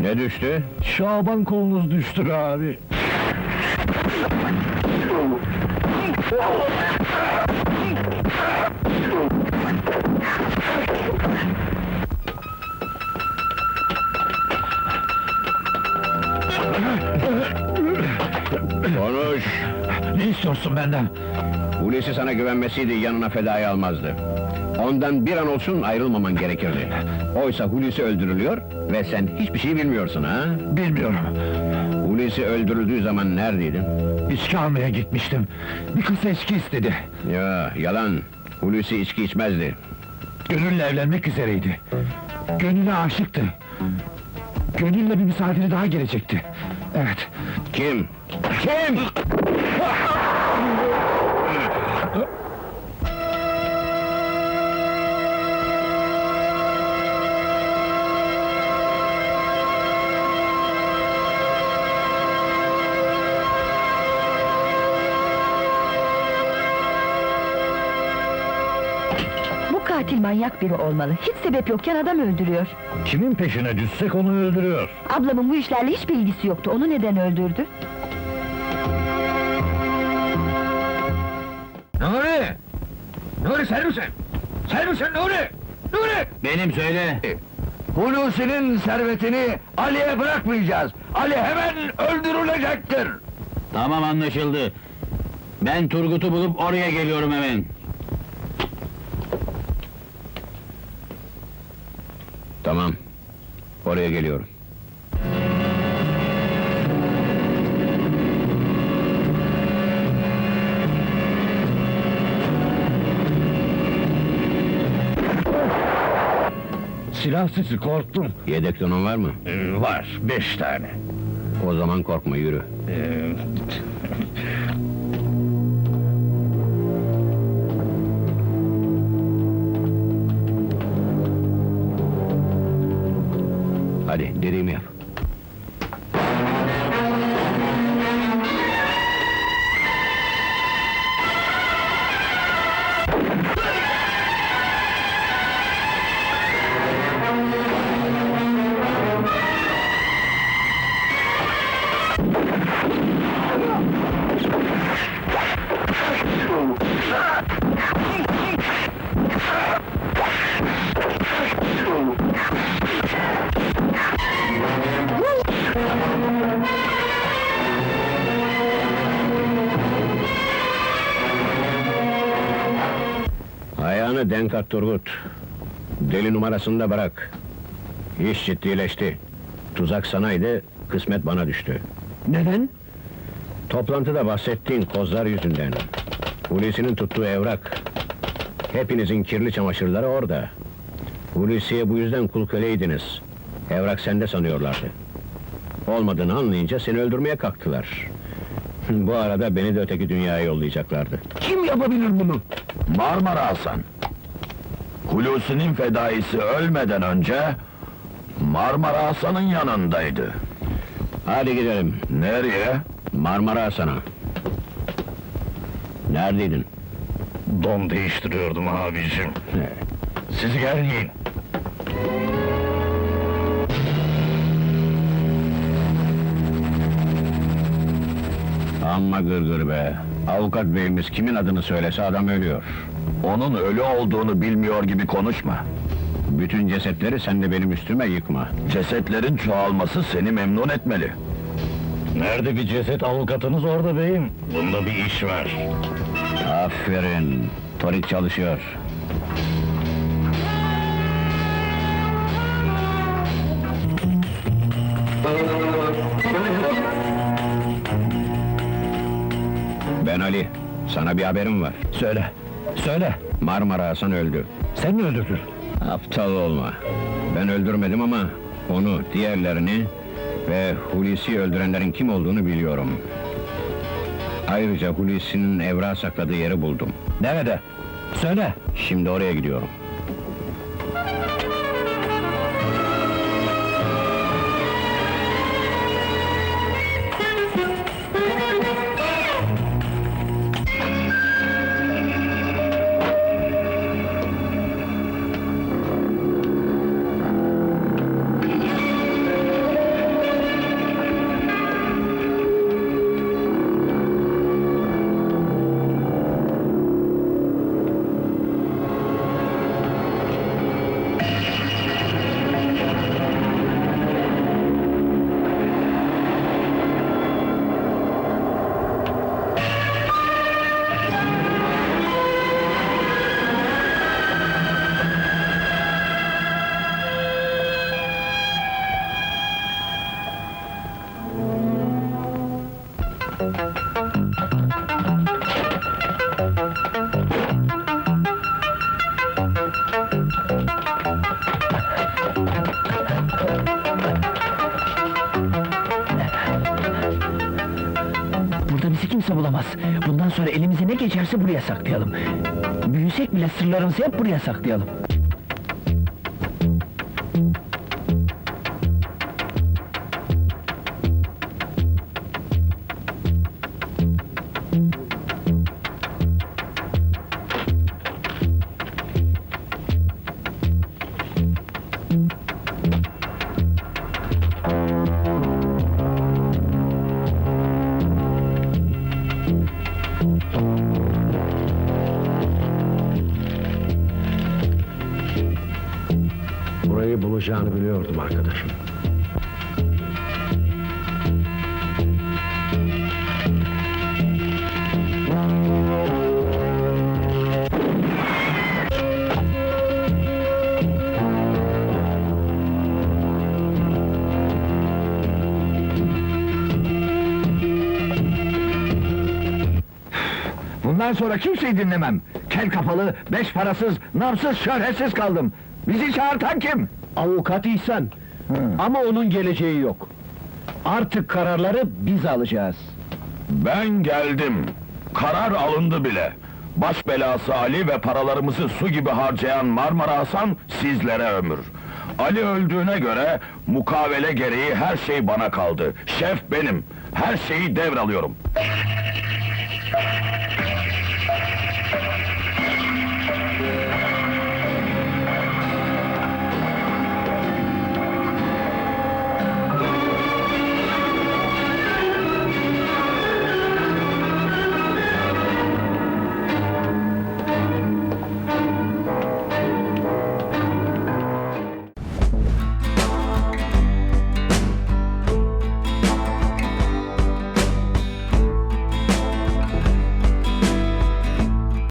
Ne düştü? Şaban kolunuz düştü be abi. Konuş! Ne istiyorsun benden? Hulusi sana güvenmesiydi, yanına fedayı almazdı. Ondan bir an olsun ayrılmaman gerekirdi. Oysa Hulusi öldürülüyor ve sen hiçbir şey bilmiyorsun ha? Bilmiyorum. Hulusi öldürüldüğü zaman neredeydin? İçki almaya gitmiştim. Bir kız eşki istedi. Ya yalan. Hulusi içki içmezdi. Gönül'le evlenmek üzereydi. Gönül'e aşıktı. Gönül'le bir misafiri daha gelecekti. Evet. Kim? Kim? Bu katil manyak biri olmalı. Hiç sebep yokken adam öldürüyor. Kimin peşine düşsek onu öldürüyor. Ablamın bu işlerle hiçbir ilgisi yoktu. Onu neden öldürdü? Nuri sen misin? Sen misin Nuri? Nuri! Benim söyle. Hulusi'nin servetini Ali'ye bırakmayacağız. Ali hemen öldürülecektir. Tamam anlaşıldı. Ben Turgut'u bulup oraya geliyorum hemen. Tamam. Oraya geliyorum. Silah sesi korktum. Yedek donun var mı? Ee, var, beş tane. O zaman korkma, yürü. Ee, Hadi, dediğimi yap. Ayağını denk at Turgut. Deli numarasını da bırak. İş ciddileşti. Tuzak sanaydı, kısmet bana düştü. neden? Toplantıda bahsettiğin kozlar yüzünden. Hulusi'nin tuttuğu evrak. Hepinizin kirli çamaşırları orada. Hulusi'ye bu yüzden kul köleydiniz. Evrak sende sanıyorlardı. Olmadığını anlayınca seni öldürmeye kalktılar. Bu arada beni de öteki dünyaya yollayacaklardı. Kim yapabilir bunu? Marmara Hasan. Hulusi'nin fedaisi ölmeden önce Marmara Hasan'ın yanındaydı. Hadi gidelim. Nereye? Marmara Hasan'a. Neredeydin? Don değiştiriyordum abicim. Siz gelmeyin. Amma gırgır be. Avukat beyimiz kimin adını söylese adam ölüyor. Onun ölü olduğunu bilmiyor gibi konuşma. Bütün cesetleri sen de benim üstüme yıkma. Cesetlerin çoğalması seni memnun etmeli. Nerede bir ceset avukatınız orada beyim. Bunda bir iş var. Aferin. Torik çalışıyor. Sana bir haberim var. Söyle. Söyle. Marmara Hasan öldü. Sen mi öldürdün? Aptal olma. Ben öldürmedim ama onu, diğerlerini ve Hulusi'yi öldürenlerin kim olduğunu biliyorum. Ayrıca Hulusi'nin evra sakladığı yeri buldum. Nerede? Söyle. Şimdi oraya gidiyorum. Ne geçerse buraya saklayalım. Büyüsek bile sırlarımızı hep buraya saklayalım. Burayı bulacağını biliyordum arkadaşım. Bundan sonra kimseyi dinlemem. Kel kafalı, beş parasız, namsız, şöhretsiz kaldım. Bizi çağırtan kim? Avukat İhsan. Ama onun geleceği yok. Artık kararları biz alacağız. Ben geldim. Karar alındı bile. Baş belası Ali ve paralarımızı su gibi harcayan Marmara Hasan sizlere ömür. Ali öldüğüne göre mukavele gereği her şey bana kaldı. Şef benim. Her şeyi devralıyorum.